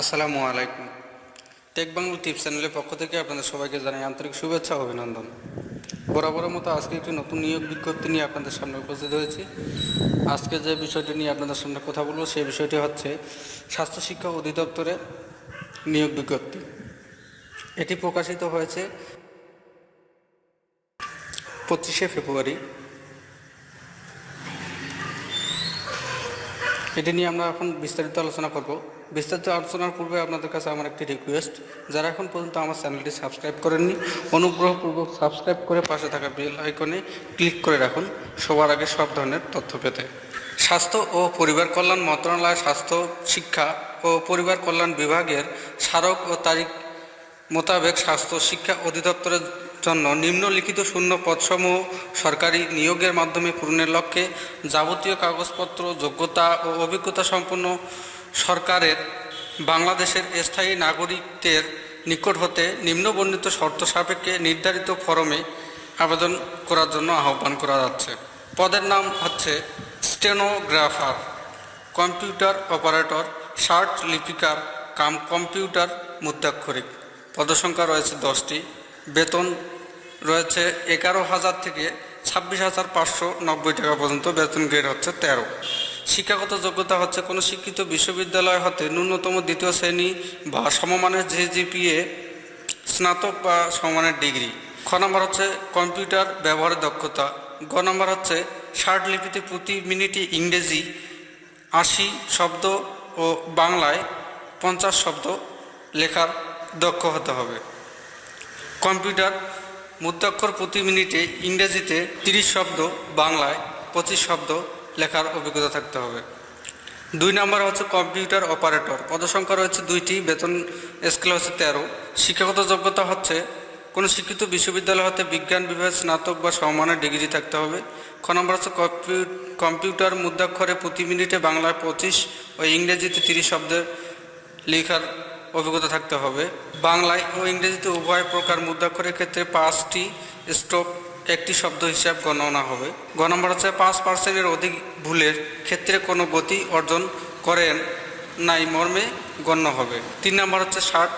আসসালামু আলাইকুম। Take Bangla tips চ্যানেলের পক্ষ থেকে আপনাদের সবাইকে জানাই আন্তরিক শুভেচ্ছা অভিনন্দন। বরাবরের মতো আজকে একটি নতুন নিয়োগ বিজ্ঞপ্তি নিয়ে আপনাদের সামনে উপস্থিত হয়েছি। আজকে যে বিষয়টি নিয়ে আপনাদের সামনে কথা বলব, সেই বিষয়টি হচ্ছে স্বাস্থ্য শিক্ষা অধিদপ্তরে নিয়োগ বিজ্ঞপ্তি। এটি প্রকাশিত হয়েছে পঁচিশে ফেব্রুয়ারি। এটি নিয়ে আমরা এখন বিস্তারিত আলোচনা করব। বিস্তারিত আলোচনার পূর্বে আপনাদের কাছে আমার একটি রিকোয়েস্ট যারা এখন পর্যন্ত আমার চ্যানেলটি সাবস্ক্রাইব করেননি, অনুগ্রহপূর্বক সাবস্ক্রাইব করে পাশে থাকা বেল আইকনে ক্লিক করে রাখুন, সবার আগে সব ধরনের তথ্য পেতে। স্বাস্থ্য ও পরিবার কল্যাণ মন্ত্রণালয় স্বাস্থ্য, শিক্ষা ও পরিবার কল্যাণ বিভাগের স্মারক ও তারিখ মোতাবেক স্বাস্থ্য শিক্ষা অধিদপ্তরের জন্য নিম্নলিখিত শূন্য পদসমূহ সরকারি নিয়োগের মাধ্যমে পূরণের লক্ষ্যে যাবতীয় কাগজপত্র, যোগ্যতা ও অভিজ্ঞতা সম্পন্ন সরকারের বাংলাদেশের স্থায়ী নাগরিকদের নিকট হতে নিম্নবর্ণিত শর্ত সাপেক্ষে নির্ধারিত ফরমে আবেদন করার জন্য আহ্বান করা যাচ্ছে। পদের নাম হচ্ছে স্টেনোগ্রাফার, কম্পিউটার অপারেটর, শার্ট লিপিকার, কাম কম্পিউটার মুদ্রাক্ষরিক। পদসংখ্যা রয়েছে দশটি। বেতন রয়েছে এগারো হাজার থেকে ছাব্বিশ হাজার পাঁচশো নব্বই টাকা পর্যন্ত বেতন গ্রেড হচ্ছে তেরো। শিক্ষাগত যোগ্যতা হচ্ছে কোনো শিক্ষিত বিশ্ববিদ্যালয় হতে ন্যূনতম দ্বিতীয় শ্রেণি বা সমমানের জেজিপিএ, স্নাতক বা সমমানের ডিগ্রি। খ নম্বর হচ্ছে কম্পিউটার ব্যবহারের দক্ষতা। গ নম্বর হচ্ছে ষাট লিপিতে প্রতি মিনিটে ইংরেজি আশি শব্দ ও বাংলায় পঞ্চাশ শব্দ লেখার দক্ষ হতে হবে। কম্পিউটার মুদ্রাক্ষর প্রতি মিনিটে ইংরেজিতে তিরিশ শব্দ, বাংলায় পঁচিশ শব্দ লেখার অভিজ্ঞতা থাকতে হবে। দুই নম্বর হচ্ছে কম্পিউটার অপারেটর। পদসংখ্যা রয়েছে দুইটি, বেতন স্কেল হচ্ছে তেরো। শিক্ষাগত যোগ্যতা হচ্ছে কোনো শিক্ষিত বিশ্ববিদ্যালয় হতে বিজ্ঞান বিভাগ, স্নাতক বা সমমানের ডিগ্রি থাকতে হবে। খ নম্বর হচ্ছে কম্পিউ- কম্পিউটার মুদ্রাক্ষরে প্রতি মিনিটে বাংলায় পঁচিশ ও ইংরেজিতে তিরিশ শব্দের লেখার অভিজ্ঞতা থাকতে হবে। বাংলায় ও ইংরেজিতে উভয় প্রকার মুদ্রাক্ষরের ক্ষেত্রে পাঁচটি স্ট্রোক একটি শব্দ হিসাব গণনা হবে। গ নম্বর হচ্ছে পাঁচ পার্সেন্টের অধিক ভুলের ক্ষেত্রে কোনো গতি অর্জন করেন নাই মর্মে গণ্য হবে। তিন নম্বর হচ্ছে ষাট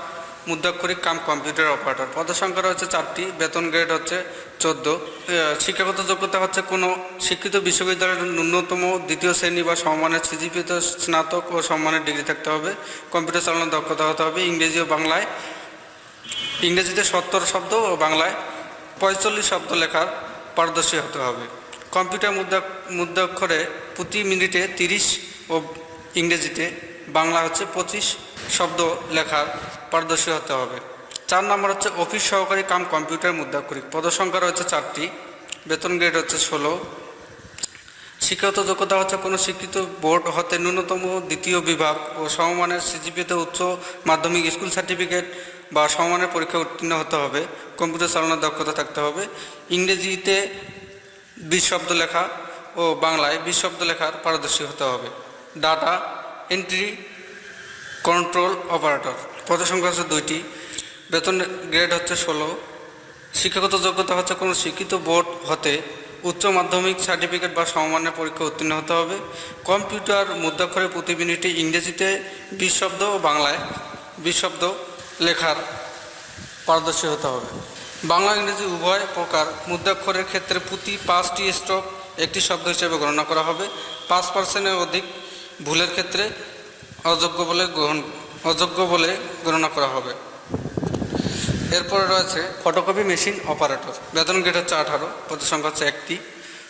মুদ্রাক্ষরিক কাম কম্পিউটার অপারেটর। পদসংখ্যা হচ্ছে চারটি, বেতন গ্রেড হচ্ছে চোদ্দ। শিক্ষাগত যোগ্যতা হচ্ছে কোনো শিক্ষিত বিশ্ববিদ্যালয়ের ন্যূনতম দ্বিতীয় শ্রেণি বা সম্মানের সিজিপিতে স্নাতক ও সম্মানের ডিগ্রি থাকতে হবে। কম্পিউটার চালানোর দক্ষতা হতে হবে। ইংরেজি ও বাংলায়। ইংরেজিতে সত্তর শব্দ ও বাংলায় পঁয়তাল্লিশ শব্দ লেখার পারদর্শী হতে হবে। কম্পিউটার মুদ্রা, মুদ্রাক্ষরে প্রতি মিনিটে তিরিশ ও ইংরেজিতে বাংলা হচ্ছে পঁচিশ শব্দ লেখার পারদর্শী হতে হবে। চার নম্বর হচ্ছে অফিস সহকারী কাম কম্পিউটার মুদ্রাক্ষরিক। পদসংখ্যা রয়েছে চারটি, বেতন গ্রেড হচ্ছে ষোলো। শিক্ষাগত যোগ্যতা হচ্ছে কোনো শিক্ষিত বোর্ড হতে ন্যূনতম দ্বিতীয় বিভাগ ও সমমানের সিজিপিতে উচ্চ মাধ্যমিক স্কুল সার্টিফিকেট বা সমমানের পরীক্ষা উত্তীর্ণ হতে হবে। কম্পিউটার চালানোর দক্ষতা থাকতে হবে। ইংরেজিতে বিশ শব্দ লেখা ও বাংলায় বিশ শব্দ লেখার পারদর্শী হতে হবে। Data entry control operator. পদসংখ্যা হচ্ছে দুইটি। বেতন গ্রেড হচ্ছে ষোলো। শিক্ষাগত যোগ্যতা হচ্ছে কোনো শিক্ষিত বোর্ড হতে উচ্চ মাধ্যমিক সার্টিফিকেট বা সমমানের পরীক্ষা উত্তীর্ণ হতে হবে। কম্পিউটার মুদ্রাক্ষরে প্রতি মিনিটে ইংরেজিতে বিশ শব্দ ও বাংলায় বিশ শব্দ লেখার পারদর্শী হতে হবে। বাংলা, ইংরেজি উভয় প্রকার মুদ্রাক্ষরের ক্ষেত্রে প্রতি পাঁচটি স্ট্রোক একটি শব্দ হিসেবে গণনা করা হবে। পাঁচ পার্সেন্টের অধিক ভুলের ক্ষেত্রে অযোগ্য বলে গ্রহণ অযোগ্য বলে গণনা করা হবে। এরপরে রয়েছে ফটোকপি মেশিন অপারেটর বেতন গ্রেড হচ্ছে আঠারো পদের সংখ্যা হচ্ছে একটি।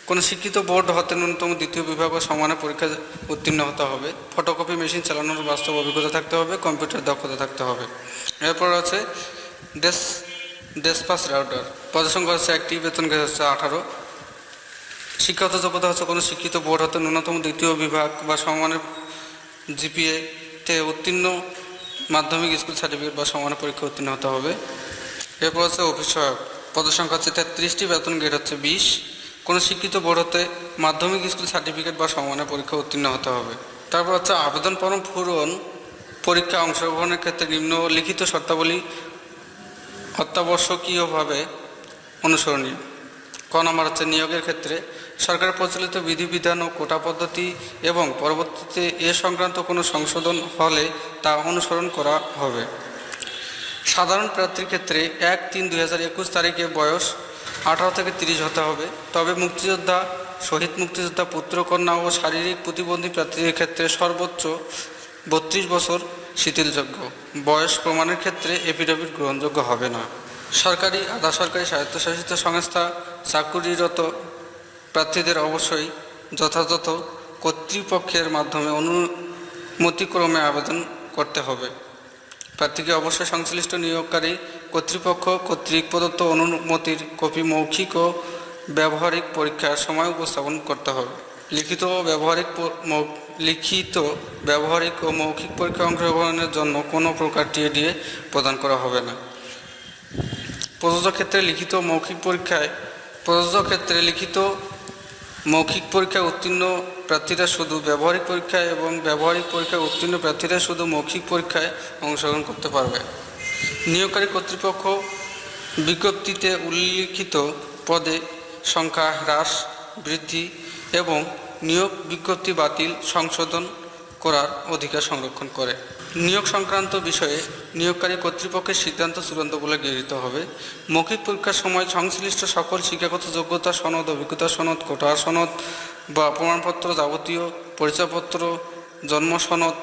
কোনো শিক্ষিত বোর্ড হতে ন্যূনতম দ্বিতীয় বিভাগ ও সমানে পরীক্ষা উত্তীর্ণ হতে হবে। ফটোকপি মেশিন চালানোর বাস্তব অভিজ্ঞতা থাকতে হবে কম্পিউটার দক্ষতা থাকতে হবে। এরপর আছে ডেস ডেসপাস রাউটার পদের সংখ্যা হচ্ছে একটি, বেতন গ্রেড হচ্ছে আঠারো। শিক্ষাগত যোগ্যতা হচ্ছে কোনো শিক্ষিত বোর্ড হতে ন্যূনতম দ্বিতীয় বিভাগ বা সমানের জিপিএ তে উত্তীর্ণ মাধ্যমিক স্কুল সার্টিফিকেট বা সমানের পরীক্ষা উত্তীর্ণ হতে হবে। এরপর হচ্ছে অফিস সহায়ক পদসংখ্যা হচ্ছে তেত্রিশটি, বেতন গ্রেড হচ্ছে বিশ। কোনো শিক্ষিত বোর্ড হতে মাধ্যমিক স্কুল সার্টিফিকেট বা সমানের পরীক্ষা উত্তীর্ণ হতে হবে। তারপর হচ্ছে আবেদন ফর্ম পূরণ, পরীক্ষা অংশগ্রহণের ক্ষেত্রে নিম্নলিখিত শর্তাবলী অত্যাবশ্যকীয়ভাবে অনুসরণীয়। ক নম্বর হচ্ছে নিয়োগের ক্ষেত্রে সরকার প্রচলিত বিধিবিধান ও কোটা পদ্ধতি এবং পরবর্তীতে এ সংক্রান্ত কোনো সংশোধন হলে তা অনুসরণ করা হবে। সাধারণ প্রার্থীর ক্ষেত্রে এক তিন দুই হাজার একুশ তারিখে বয়স আঠারো থেকে তিরিশ হতে হবে। তবে মুক্তিযোদ্ধা, শহীদ মুক্তিযোদ্ধা, পুত্রকন্যা ও শারীরিক প্রতিবন্ধী প্রার্থীদের ক্ষেত্রে সর্বোচ্চ বত্রিশ বছর শিথিলযোগ্য। বয়স প্রমাণের ক্ষেত্রে এফিডেভিট গ্রহণযোগ্য হবে না। সরকারি, আধা সরকারি স্বায়ত্তশাসিত সংস্থা চাকুরিরত প্রার্থীদের অবশ্যই যথাযথ কর্তৃপক্ষের মাধ্যমে অনুমতিক্রমে আবেদন করতে হবে। প্রার্থীকে অবশ্যই সংশ্লিষ্ট নিয়োগকারী কর্তৃপক্ষ কর্তৃক প্রদত্ত অনুমতির কপি মৌখিক ও ব্যবহারিক পরীক্ষার সময় উপস্থাপন করতে হবে। লিখিত ও ব্যবহারিক লিখিত, ব্যবহারিক ও মৌখিক পরীক্ষা অংশগ্রহণের জন্য কোনো প্রকার টিএডিএ প্রদান করা হবে না। প্রযোজ্য ক্ষেত্রে লিখিত মৌখিক পরীক্ষায়, প্রযোজ্য ক্ষেত্রে লিখিত মৌখিক পরীক্ষায় উত্তীর্ণ প্রার্থীরা শুধু ব্যবহারিক পরীক্ষায় এবং ব্যবহারিক পরীক্ষায় উত্তীর্ণ প্রার্থীরা শুধু মৌখিক পরীক্ষায় অংশগ্রহণ করতে পারবে। নিয়োগকারী কর্তৃপক্ষ বিজ্ঞপ্তিতে উল্লিখিত পদে সংখ্যা হ্রাস, বৃদ্ধি এবং নিয়োগ বিজ্ঞপ্তি বাতিল সংশোধন করার অধিকার সংরক্ষণ করে। নিয়োগ সংক্রান্ত বিষয়ে নিয়োগকারী কর্তৃপক্ষের সিদ্ধান্ত চূড়ান্ত বলে গৃহীত হবে। মৌখিক পরীক্ষার সময় সংশ্লিষ্ট সকল শিক্ষাগত যোগ্যতা সনদ, অভিজ্ঞতা সনদ কোটার সনদ বা প্রমাণপত্র যাবতীয় পরিচয়পত্র, জন্ম সনদ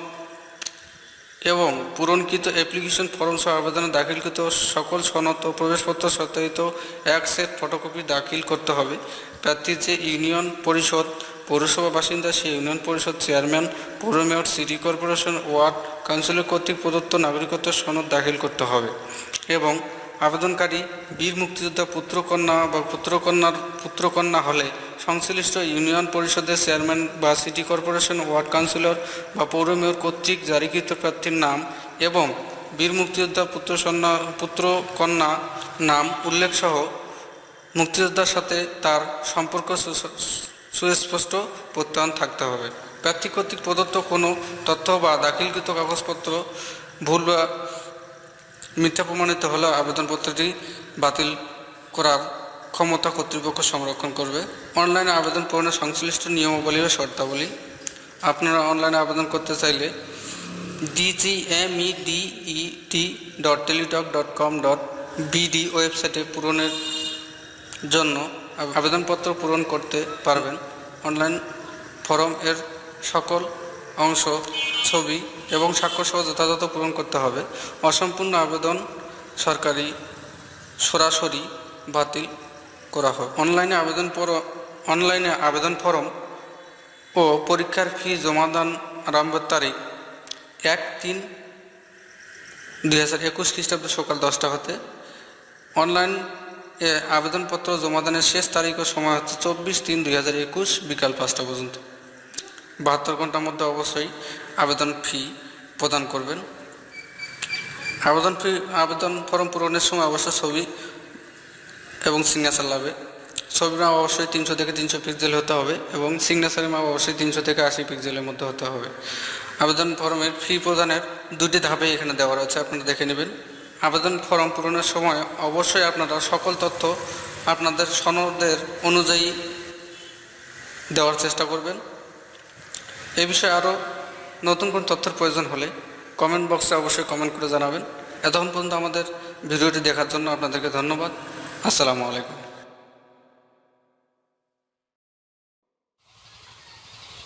এবং পূরণকৃত অ্যাপ্লিকেশন ফর্ম সহ আবেদনে দাখিলকৃত সকল সনদ ও প্রবেশপত্র সত্যায়িত এক সেট ফটোকপি দাখিল করতে হবে। প্রার্থীর যে ইউনিয়ন পরিষদ পৌরসভা বাসিন্দা সেই ইউনিয়ন পরিষদ চেয়ারম্যান, পৌর mayor, city corporation, ward councillor কর্তৃক প্রদত্ত নাগরিকত্ব সনদ দাখিল করতে হবে এবং আবেদনকারী বীর মুক্তিযোদ্ধা পুত্রকন্যা বা পুত্রকন্যার পুত্রকন্যা হলে সংশ্লিষ্ট ইউনিয়ন পরিষদের চেয়ারম্যান বা সিটি কর্পোরেশন, ওয়ার্ড কাউন্সিলর বা পৌর মেয়র কর্তৃক জারিকৃত প্রার্থীর নাম এবং বীর মুক্তিযোদ্ধা পুত্রকন্যা পুত্রকন্যা নাম উল্লেখসহ মুক্তিযোদ্ধার সাথে তার সম্পর্ক সুস্পষ্ট প্রত্যয়ন থাকতে হবে। প্রার্থী কর্তৃক প্রদত্ত কোনো তথ্য বা দাখিলকৃত কাগজপত্র ভুল বা মিথ্যা প্রমাণিত হলে আবেদনপত্রটি বাতিল করার ক্ষমতা কর্তৃপক্ষ সংরক্ষণ করবে। অনলাইনে আবেদন পূরণের সংশ্লিষ্ট নিয়মাবলী ও শর্তাবলী। আপনারা অনলাইনে আবেদন করতে চাইলে DGMEDET dot Teletalk dot com dot BD ওয়েবসাইটে পূরণের জন্য আবেদনপত্র পূরণ করতে পারবেন। অনলাইন ফর্ম এর সকল অংশ, ছবি এবং স্বাক্ষর সহ যথাযথ পূরণ করতে হবে। অসম্পূর্ণ আবেদন সরকারি সরাসরি বাতিল করা হয় অনলাইনে আবেদন পর অনলাইনে আবেদন ফর্ম ও পরীক্ষার ফি জমাদান আরম্ভের তারিখ এক তিন দুই হাজার একুশ খ্রিস্টাব্দ সকাল দশটা হতে। অনলাইন আবেদনপত্র জমাদানের শেষ তারিখ ও সময় হচ্ছে চব্বিশ তিন দুই হাজার একুশ বিকাল পাঁচটা পর্যন্ত। বাহাত্তর ঘণ্টার মধ্যে অবশ্যই আবেদন ফি প্রদান করবেন। আবেদন ফি, আবেদন ফর্ম পূরণের সময় অবশ্যই ছবি এবং সিগনেচার লাগবে। ছবির মাপ অবশ্যই তিনশো থেকে তিনশো পিক্সেল হতে হবে এবং সিগনেচারের মাপ অবশ্যই তিনশো থেকে আশি পিক্সেলের মধ্যে হতে হবে। আবেদন ফর্মের ফি প্রদানের দুটি ধাপে এখানে দেওয়া রয়েছে, আপনারা দেখে নেবেন। আবেদন ফর্ম পূরণের সময় অবশ্যই আপনারা সকল তথ্য আপনাদের সনদের অনুযায়ী দেওয়ার চেষ্টা করবেন। এ বিষয়ে আরও নতুন কোন তথ্যের প্রয়োজন হলে কমেন্ট বক্সে অবশ্যই কমেন্ট করে জানাবেন। এতক্ষণ পর্যন্ত আমাদের ভিডিওটি দেখার জন্য আপনাদেরকে ধন্যবাদ। আসসালামু আলাইকুম।